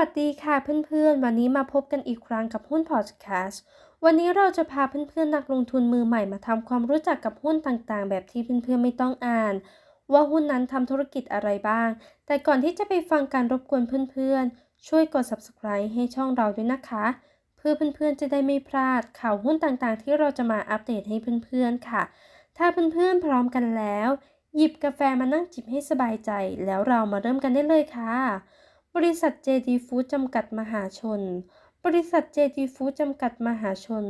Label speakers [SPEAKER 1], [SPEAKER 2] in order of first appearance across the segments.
[SPEAKER 1] วัสดีค่ะเพื่อนๆ วันนี้มาพบกันอีกครั้งกับหุ้นพอดแคสต์วันนี้เราจะพาเพื่อนๆ นักลงทุนมือใหม่มาทำความรู้จักกับหุ้นต่างๆ แบบที่เพื่อนๆ ไม่ต้องอ่าน ว่าหุ้นนั้นทำธุรกิจอะไรบ้าง แต่ก่อนที่จะไปฟังการรบกวนเพื่อนๆ ช่วยกด subscribe ให้ช่องเราด้วยนะคะ เพื่อเพื่อนๆ จะได้ไม่พลาดข่าวหุ้นต่างๆ ที่เราจะมาอัปเดตให้เพื่อนๆ ค่ะ ถ้าเพื่อนๆ พร้อมกันแล้ว หยิบกาแฟมานั่งจิบให้สบายใจ แล้วเรามาเริ่มกันได้เลยค่ะ บริษัท JD Food จำกัดมหาชน บริษัท JD Food จำกัดมหาชน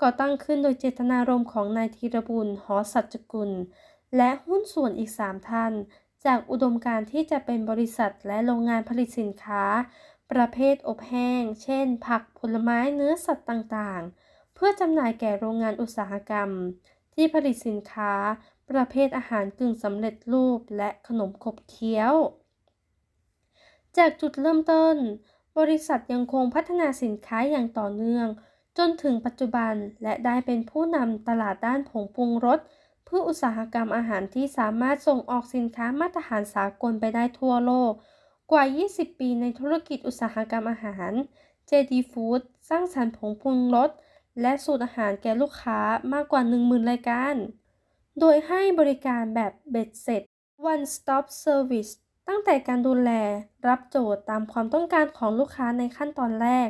[SPEAKER 1] ก่อตั้งขึ้นโดยเจตนารมณ์ของนายธีรบุญ หอสัจกุล และหุ้นส่วนอีก 3 ท่าน จากอุดมการที่จะเป็นบริษัทและโรงงานผลิตสินค้า ประเภทอบแห้ง เช่น ผักผลไม้เนื้อสัตว์ต่างๆ เพื่อจำหน่ายแก่โรงงานอุตสาหกรรม ที่ผลิตสินค้า ประเภทอาหารกึ่งสำเร็จรูปและขนมขบเคี้ยว จากจุดเริ่มต้น บริษัทยังคงพัฒนาสินค้าอย่างต่อเนื่อง จนถึงปัจจุบันและได้เป็นผู้นำตลาดด้านผงปรุงรสเพื่ออุตสาหกรรมอาหารที่สามารถส่งออกสินค้ามาตรฐานสากลไปได้ทั่วโลก กว่า 20 ปีในธุรกิจอุตสาหกรรมอาหาร JD Food สร้างสรรค์ผงปรุงรสและสูตรอาหารแก่ลูกค้ามากกว่า 10,000 รายการ โดยให้บริการแบบเบ็ดเสร็จ One Stop Service ตั้งแต่การดูแลรับโจทย์ตามความต้องการของลูกค้าในขั้นตอนแรก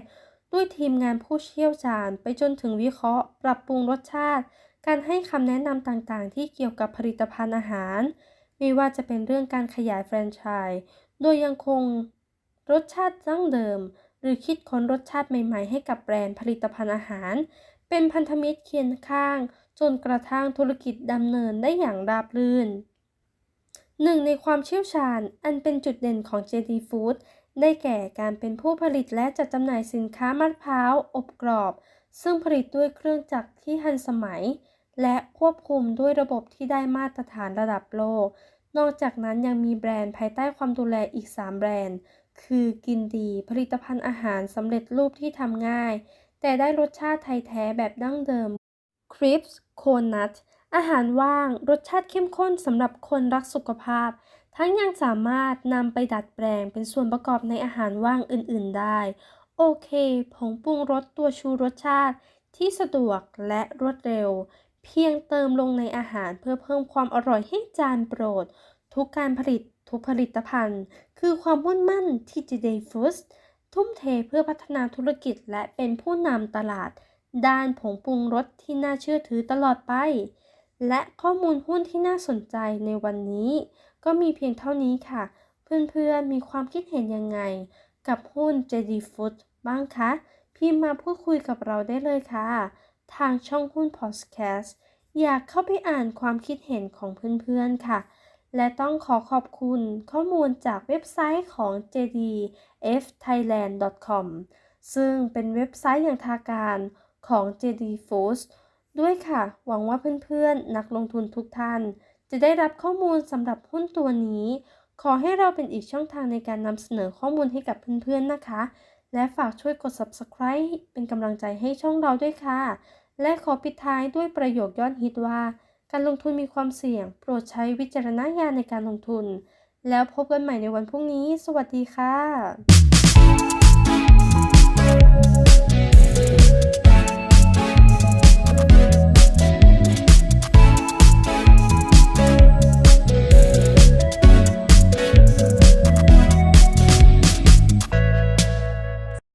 [SPEAKER 1] ด้วยทีมงานผู้เชี่ยวชาญ ไปจนถึงวิเคราะห์ ปรับปรุงรสชาติ การให้คำแนะนำต่างๆ ที่เกี่ยวกับผลิตภัณฑ์อาหาร ไม่ว่าจะเป็นเรื่องการขยายแฟรนไชส์โดยยังคงรสชาติดั้งเดิม หรือคิดค้นรสชาติใหม่ ๆ ให้กับแบรนด์ผลิตภัณฑ์อาหาร เป็นพันธมิตรเคียงข้าง จนกระทั่งธุรกิจดำเนินได้อย่างราบรื่น หนึ่งในความเชี่ยวชาญอันเป็นจุดเด่นของ JD Food ได้แก่การเป็นผู้ผลิตและจัดจำหน่ายสินค้ามะพร้าวอบกรอบ ซึ่งผลิตด้วยเครื่องจักรที่ทันสมัย และควบคุมด้วยระบบที่ได้มาตรฐานระดับโลก นอกจากนั้นยังมีแบรนด์ภายใต้ความดูแลอีก 3 แบรนด์ คือกินดีผลิตภัณฑ์อาหารสำเร็จรูปที่ทำง่าย แต่ได้รสชาติไทยแท้แบบดั้งเดิม Crisps c o n u t อาหารว่างรสชาติเข้มข้นสำหรับคนรักสุขภาพ ทั้งยังสามารถนำไปดัดแปลงเป็นส่วนประกอบในอาหารว่างอื่น ๆ ได้ โอเค ผงปรุงรสตัวชูรสชาติที่สะดวกและรวดเร็ว เพียงเติมลงในอาหารเพื่อเพิ่มความอร่อยให้จานโปรด ทุกการผลิตทุกผลิตภัณฑ์ คือความมุ่งมั่นที่ JD Foods ทุ่มเทเพื่อพัฒนาธุรกิจและเป็นผู้นำตลาด ด้านผงปรุงรสที่น่าเชื่อถือตลอดไป และข้อมูลหุ้นที่น่าสนใจในวันนี้ ก็มีเพียงเท่านี้ค่ะ เพื่อนๆมีความคิดเห็นยังไง กับหุ้น JD Food บ้างคะ พิมพ์มาพูดคุยกับเราได้เลยค่ะ ทางช่องหุ้น Podcast อยากเข้าไปอ่านความคิดเห็นของเพื่อนๆค่ะ และต้องขอขอบคุณข้อมูลจากเว็บไซต์ของ jdfthailand.com ซึ่งเป็นเว็บไซต์อย่างทางการของ JD Foods ด้วยค่ะ หวังว่าเพื่อนๆ นักลงทุนทุกท่าน จะได้รับข้อมูลสำหรับหุ้นตัวนี้ ขอให้เราเป็นอีกช่องทางในการนำเสนอข้อมูลให้กับเพื่อนๆนะคะ และฝากช่วยกด subscribe เป็นกำลังใจให้ช่องเราด้วยค่ะ และขอปิดท้ายด้วยประโยคยอดฮิตว่า การลงทุนมีความเสี่ยง โปรดใช้วิจารณญาณในการลงทุน แล้วพบกันใหม่ในวันพรุ่งนี้ สวัสดีค่ะ